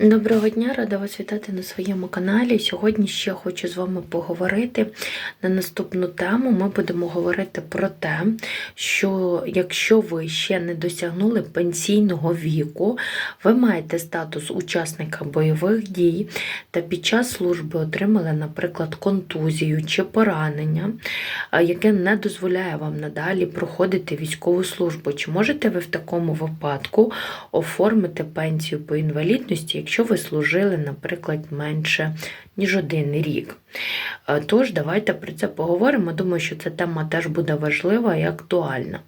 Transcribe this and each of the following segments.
Доброго дня, рада вас вітати на своєму каналі. Сьогодні ще хочу з вами поговорити на наступну тему. Ми будемо говорити про те, що якщо ви ще не досягнули пенсійного віку, ви маєте статус учасника бойових дій та під час служби отримали, наприклад, контузію чи поранення, яке не дозволяє вам надалі проходити військову службу. Чи можете ви в такому випадку оформити пенсію по інвалідності? Якщо ви служили, наприклад, менше, ніж один рік. Е, Тож, давайте про це поговоримо. Думаю, що ця тема теж буде важлива і актуальна.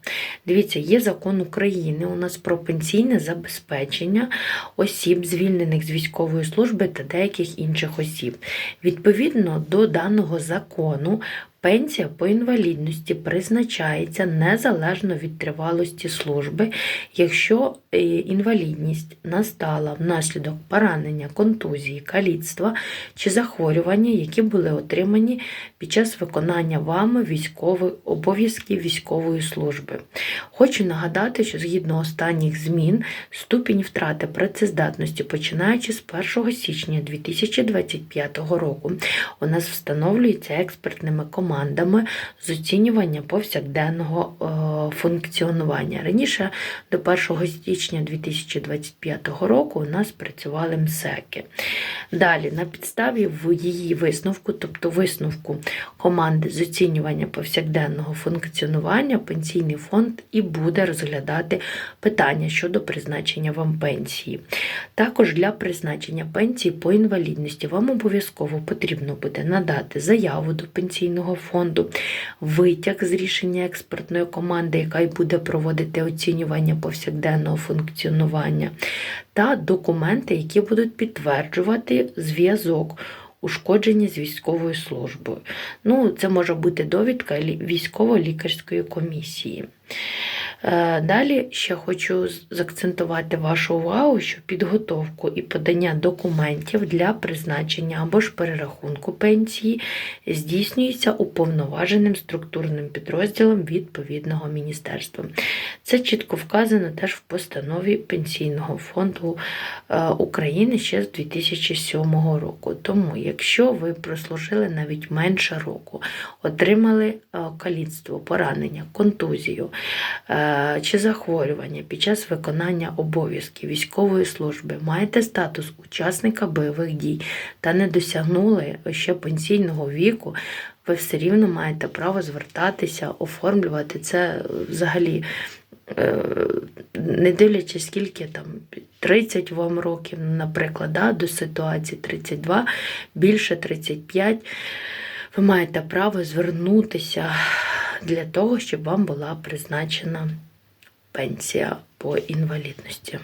Дивіться, є закон України у нас про пенсійне забезпечення осіб, звільнених з військової служби та деяких інших осіб. Відповідно до даного закону, Пенсія по інвалідності призначається незалежно від тривалості служби, якщо е, інвалідність настала внаслідок поранення, контузії, каліцтва чи захворювання, які були отримані під час виконання вами військових обов'язків військової служби. Хочу нагадати, що згідно останніх змін ступінь втрати працездатності, починаючи з 1 січня 2025 року, у нас встановлюється експертними командами з оцінювання повсякденного функціонування. Раніше до 1 січня 2025 року у нас працювали МСЕКи. Далі, на підставі в її висновку, тобто висновку команди з оцінювання повсякденного функціонування, пенсійний фонд і буде розглядати питання щодо призначення вам пенсії. Також для призначення пенсії по інвалідності вам обов'язково потрібно буде надати заяву до пенсійного фонду, витяг з рішення експертної команди, яка й буде проводити оцінювання повсякденного функціонування, та документи, які будуть підтверджувати зв'язок. Ушкодження з військовою службою. Ну, Це може бути довідка військово-лікарської комісії. Е, Далі ще хочу заакцентувати вашу увагу, що підготовку і подання документів для призначення або ж перерахунку пенсії здійснюється уповноваженим структурним підрозділом відповідного міністерства. Це чітко вказано теж в постанові Пенсійного фонду е, України ще з 2007 року. Тому, якщо ви прослужили навіть менше року, отримали е, каліцтво, поранення, контузію чи захворювання під час виконання обов'язків військової служби, маєте статус учасника бойових дій та не досягнули ще пенсійного віку, ви все рівно маєте право звертатися, оформлювати це взагалі. Не дивлячись, скільки там 30 вам років, наприклад, да, до ситуації 32, більше 35, ви маєте право звернутися для того, щоб вам була призначена пенсія по інвалідності.